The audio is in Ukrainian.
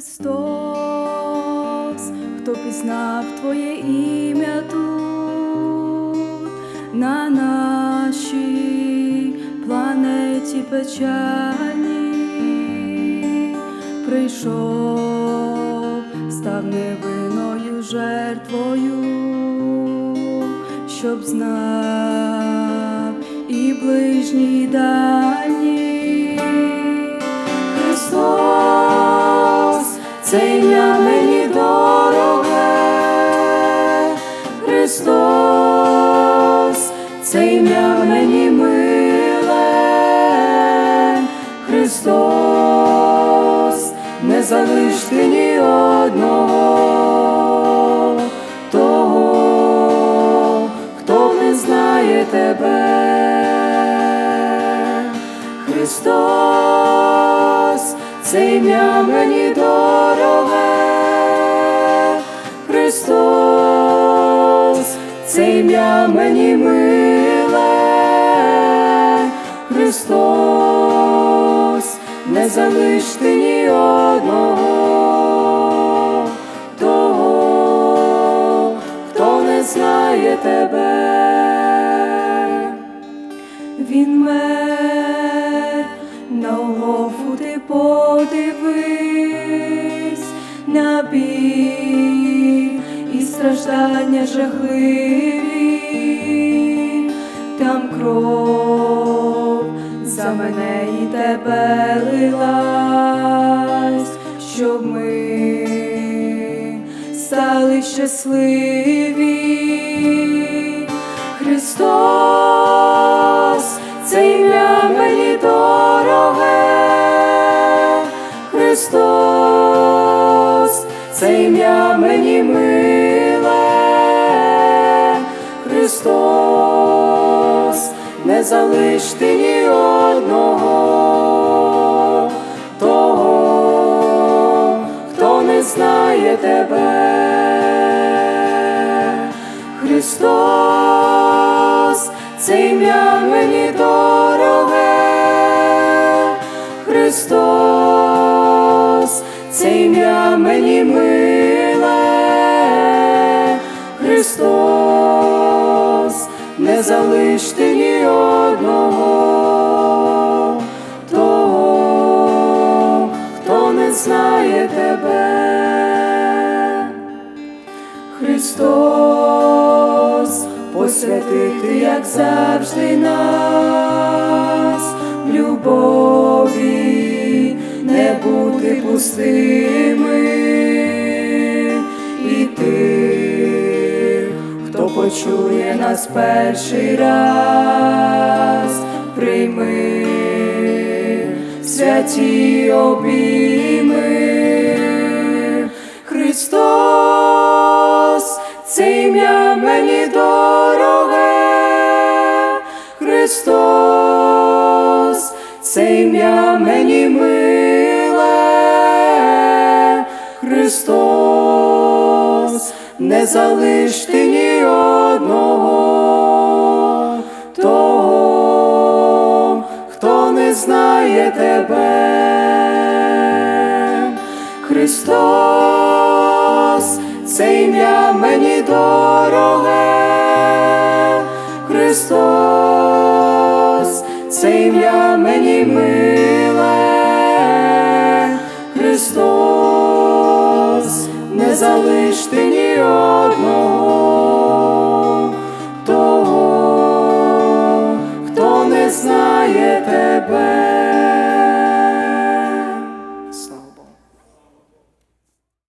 Христос, хто пізнав Твоє ім'я тут, на нашій планеті печальній прийшов, став невинною жертвою, щоб знав і ближній дальній. Це ім'я мені дороге, Христос, це ім'я мені миле, Христос, не залиш ти ні одного, того, хто не знає тебе. Христос, це ім'я мені дороге, Христос, це ім'я мені миле, Христос, не залиш ти ні одного, того, хто не знає тебе. Він мер, на біль і страждання жахливі, там кров за мене і тебе лилась, щоб ми стали щасливі. Христос, це ім'я мені дороге, це ім'я мені миле, Христос, не залиш ти ні одного, того, хто не знає тебе. Христос, це ім'я мені дороге, Христос, це ім'я мені миле, Христос, не залиш ти ні одного, того, хто не знає тебе. Христос, посвятити, як завжди нас, любові не бути пустими, почує нас перший раз, прийми святі обійми. Христос, це ім'я мені дороге, Христос, це ім'я мені миле, Христос, не залиш ти ні знає тебе. Христос, це ім'я мені дороге, Христос, це ім'я мені миле, Христос, не залиш ти ні одного, того, хто не знає тебе.